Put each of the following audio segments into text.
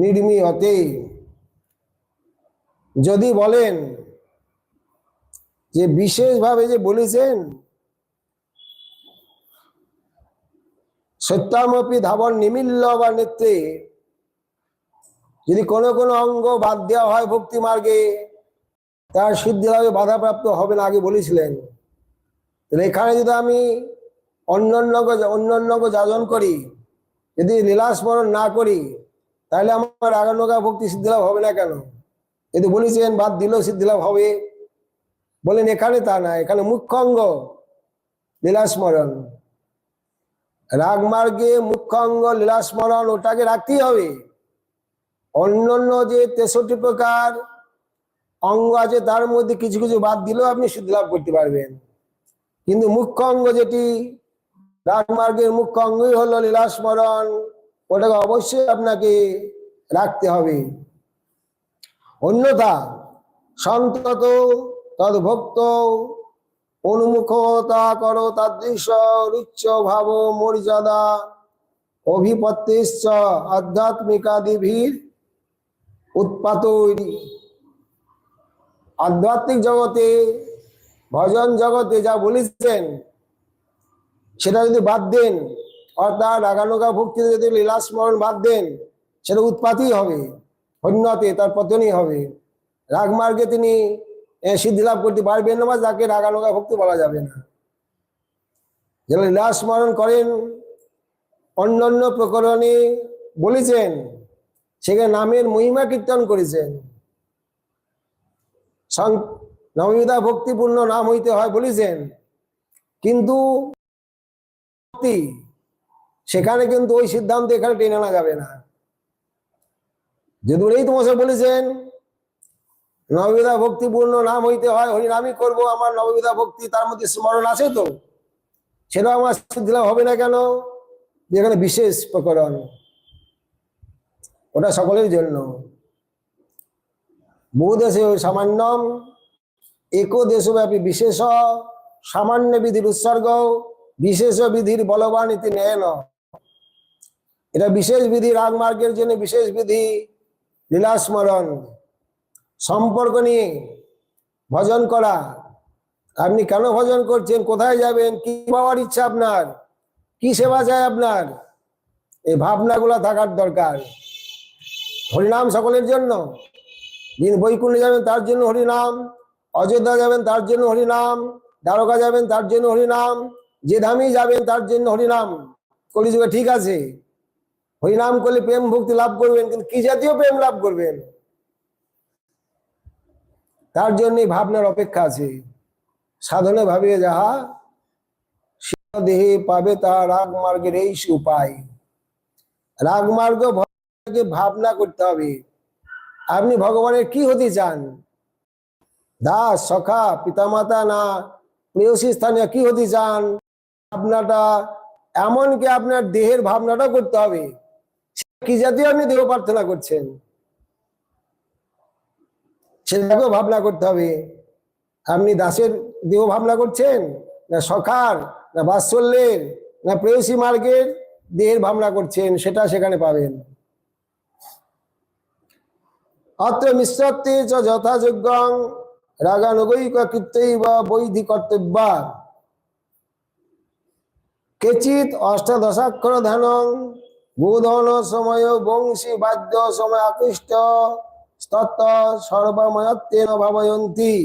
নির্মীয়তে যদি বলেন যে বিশেষভাবে যে বলেছেন, সত্যামপি ধাবন নিমিল্ল বা নেত্রে, যদি কোনো কোনো অঙ্গ বাদ দেওয়া হয় ভক্তি মার্গে, তার সিদ্ধিভাবে বাধাপ্রাপ্ত হবে না, আগে বলেছিলেন। এখানে যদি আমি অন্যান্য অন্যান্য যাজন করি, যদি লীলা স্মরণ না করি তাহলে আমার আগানোগা ভক্তি সিদ্ধিলাভ হবে না কেন? যদি বলেছেন, বাদ দিলেও সিদ্ধিলাভ হবে। বলেন, এখানে তা না, এখানে মুখ্য অঙ্গ লীলা স্মরণ রাগমার্গে মুখ্য অঙ্গ লীলা স্মরণ ওটাকে রাখতেই হবে। অন্যান্য যে তেষট্টি প্রকার অঙ্গ আছে, তার মধ্যে কিছু কিছু বাদ দিলেও আপনি সিদ্ধিলাভ করতে পারবেন। কিন্তু মুখ্য অঙ্গ যেটি, রাগমার্গের মুখ্য অঙ্গই হলো লীলা স্মরণ ওটাকে অবশ্যই আপনাকে রাখতে হবে। অন্যথা সন্তত তদ্ভক্ত অনুমুখতা করো তাদৃশ রুচ্চ ভাব মর্যাদা অভিপত্তিশ্চ আধ্যাত্মিকাদিভির উৎপাত আধ্যাত্মিক জগতে, ভজন জগতে যা বলেছেন, সেটা যদি বাদ দেন অর্থাৎ রাগানুগা ভক্তিতে যদি লীলা স্মরণ বাদ দেন, সেটা উৎপাতই হবে, হন্যতে তার পতনই হবে। রাগমার্গে তিনি সিদ্ধি লাভ করতে পারবেন না বা যাকে রাগানুগা ভক্তি বলা যাবে না। যারা লীলা স্মরণ করেন, অন্যান্য প্রকরণে বলেছেন, সেখানে নামের মহিমা কীর্তন করেছেন। নবমিতা ভক্তিপূর্ণ নাম হইতে হয় বলেছেন, কিন্তু ভক্তি সেখানে কিন্তু ওই সিদ্ধান্ত এখানে টেনে আনা যাবে না। যদি এই তোমার বলেছেন নববিধা ভক্তিপূর্ণ নাম হইতে হয় হরিনামই করব, আমার নববিধা ভক্তি তার মধ্যে স্মরণ আছে তো? সেটা আমার সিদ্ধিলাভ হবে না কেন? যেখানে বিশেষ প্রকরণ। ওটা সকলের জন্য। বহু দেশে সামান্যম এক দেশব্যাপী বিশেষ, সামান্য বিধির উৎসর্গ, বিশেষ বিধির বলবান ইতি নেন এটা বিশেষ বিধি রাগমার্গের জন্য বিশেষ বিধি। লীলা স্মরণ, সম্পর্ক নিয়ে ভজন করা। আপনি কেন ভজন করছেন? কোথায় যাবেন? কি পাওয়ার ইচ্ছা আপনার? কি সেবা চাই আপনার? এই ভাবনাগুলো থাকার দরকার। হরিনাম সকলের জন্য। যিনি বৈকুণ্ঠে যাবেন তার জন্য হরিনাম। অযোধ্যা যাবেন তার জন্য হরিনাম। দ্বারকা যাবেন তার জন্য হরিনাম। যে ধামই যাবেন তার জন্য হরিনাম। কলিযুগে ঠিক আছে। হরিনাম করলে প্রেম ভক্তি লাভ করবেন, কিন্তু কি জাতীয় প্রেম লাভ করবেন? তার জন্য ভাবনার অপেক্ষা আছে। সাধনে ভাবিয়ে যাহা দেহে পাবে তা রাগ মার্গের এই উপায়। রাগ মার্গ ভাবনা করতে হবে। আপনি ভগবানের কি হতে চান? দাস, সখা, পিতামাতা না প্রেয়সী স্থানীয় কি হতে চান? ভাবনাটা এমনকি আপনার দেহের ভাবনাটা করতে হবে। কি জাতীয় আপনি দেহ প্রার্থনা করছেন? সেটাকেও ভাবনা করতে হবে। আপনি দাসের দেহ ভাবনা করছেন? না সখার? না বাৎসল্যের? না প্রেয়সী মার্গের দেহের ভাবনা করছেন? সেটা সেখানে পাবেন। অত্র মিশ্রত্বে চ যথাযোগ্যং রাগানুগৈক কীর্তৈব বৈধি কর্তব্যা। কেচিত অষ্টাদশাক্ষর ধ্যানং গোধন সময় বংশী বাদ্য সময় আকৃষ্ট, স্তত্ত সর্বময়ত্বেন ভাবয়ন্তী।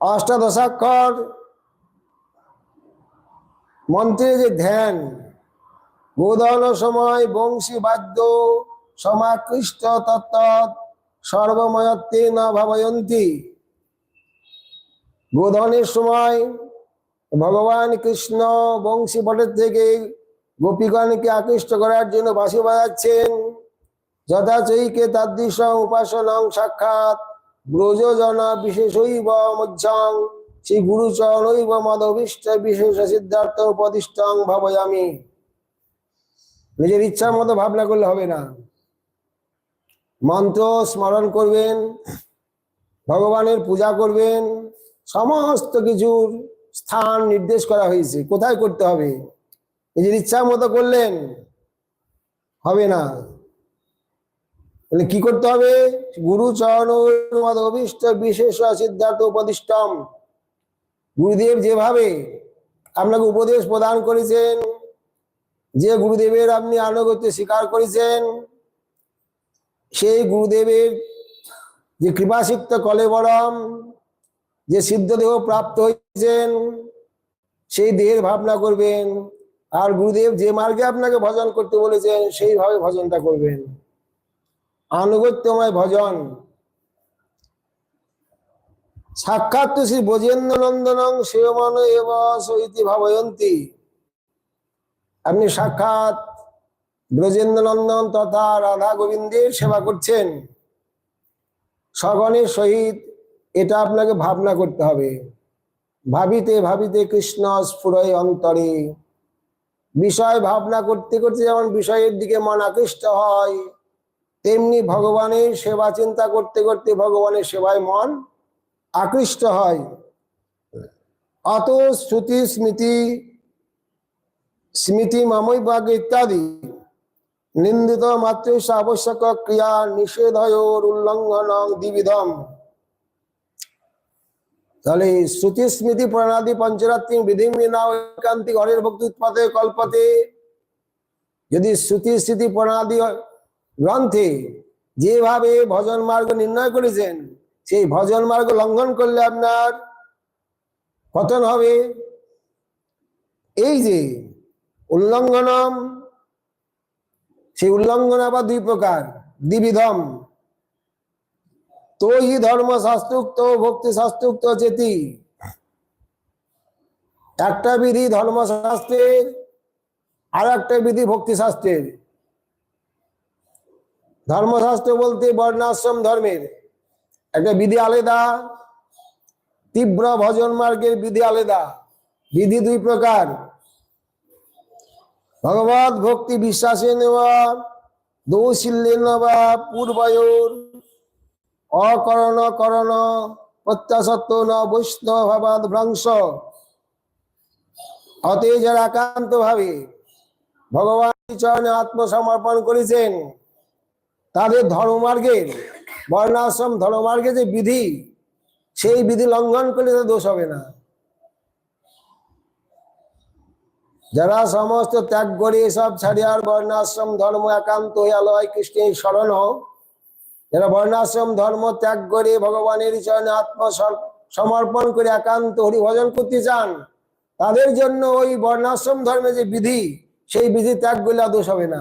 অষ্টাদশাক্ষর, মন্ত্রের যে ধ্যান গোধন সময় বংশী বাদ্য সমাকৃষ্ট তত্ত সর্বময়ত্বেন ভাবয়ন্তী। গোধনের সময় ভগবান কৃষ্ণ বংশী পটের থেকে গোপীগণকে আকৃষ্ট করার জন্য বাঁশি বাজাচ্ছেন। যথাচৈকে তাদৃশ উপাসনং সাক্ষাৎ ব্রজজন বিশেষৈব মজ্জং শ্রী গুরুচরণৈব মদভীষ্ট বিশেষ সিদ্ধার্থ উপদিষ্টং ভাবয়ামি। নিজের ইচ্ছার মতো ভাবনা করলে হবে না। মন্ত্র স্মরণ করবেন, ভগবানের পূজা করবেন, সমস্ত কিছুর স্থান নির্দেশ করা হয়েছে। কোথায় করতে হবে? নিজের ইচ্ছা মতো করলেন, হবে না। তাহলে কি করতে হবে? গুরু চরণ বিশেষ সিদ্ধার্থ উপদিষ্টম। গুরুদেব যেভাবে আপনাকে উপদেশ প্রদান করেছেন, যে গুরুদেবের আপনি আনুগত্য স্বীকার করেছেন, সেই গুরুদেবের যে কৃপাসিক্ত কলেবরম, যে সিদ্ধদেহ প্রাপ্ত হয়েছেন, সেই দেহের ভাবনা করবেন। আর গুরুদেব যে মার্গে আপনাকে ভজন করতে বলেছেন, সেইভাবে ভজনটা করবেন। আনুগত্যময় ভজন। সাক্ষাৎ শ্রী ব্রজেন্দ্র নন্দনং সেবমান এব ভাবয়ন্তী। আপনি সাক্ষাৎ ব্রজেন্দ্র নন্দন তথা রাধা গোবিন্দের সেবা করছেন। সগণের সহিত এটা আপনাকে ভাবনা করতে হবে। ভাবিতে ভাবিতে কৃষ্ণ স্ফুরয় অন্তরে। বিষয় ভাবনা করতে করতে যেমন বিষয়ের দিকে মন আকৃষ্ট হয়, তেমনি ভগবানের সেবা চিন্তা করতে করতে ভগবানের সেবায় মন আকৃষ্ট হয়। অত শ্রুতি, স্মৃতি স্মৃতি মামই বাগ ইত্যাদি। নিন্দিত মাত্র আবশ্যক ক্রিয়া নিষেধয় উল্লঙ্ঘন দ্বিবিধম। তাহলে শ্রুতি স্মৃতি প্রণাদি পঞ্চরাত্রি বিধি বিনা ঐকান্তিক হরের ভক্তি উৎপাদে কল্পতে। যদি শ্রুতি স্মৃতি প্রণাদি গ্রন্থে যেভাবে ভজন মার্গ নির্ণয় করেছেন, সেই ভজন মার্গ লঙ্ঘন করলে আপনার পতন হবে। এই যে উল্লঙ্ঘনম, সেই উল্লঙ্ঘন আবার দুই প্রকার, দ্বিবিধম তো ই ধর্ম শাস্ত্রোক্ত ভক্তি শাস্ত্রোক্ত চেতি। একটা বিধি ধর্মশাস্ত্রের আর একটা বিধি ভক্তি শাস্ত্রের। ধর্মশাস্ত্র বলতে বর্ণাশ্রম ধর্মের। একটা বিধি আলাদা, তীব্র ভজন মার্গের বিধি আলাদা, বিধি দুই প্রকার। ভগবত ভক্তি বিশ্বাসে নেওয়া, দৌশিল্যে নেওয়া, পূর্বয়োর অকরণ করণ প্রত্যাসত্ব ন বৈষ্ণব ভাবাদ ভ্রংশ। অতএব যারা একান্ত ভাবে, ভগবান চরণে আত্মসমর্পণ করেছেন। তাদের ধর্মমার্গের বর্ণাশ্রম ধর্মমার্গে যে বিধি, সেই বিধি লঙ্ঘন করলে তো দোষ হবে না। যারা সমস্ত ত্যাগ করে সব ছাড়িয়ার বর্ণাশ্রম, ধর্ম একান্ত হইয়া লয়, কৃষ্ণের শরণ যারা বর্ণাশ্রম, ধর্ম ত্যাগ করে ভগবানের চরণে আত্ম সমর্পণ করে একান্ত হরি ভজন করতে চান, তাদের জন্য ওই বর্ণাশ্রম ধর্মে যে বিধি, সেই বিধি ত্যাগ করলে দোষ হবে না।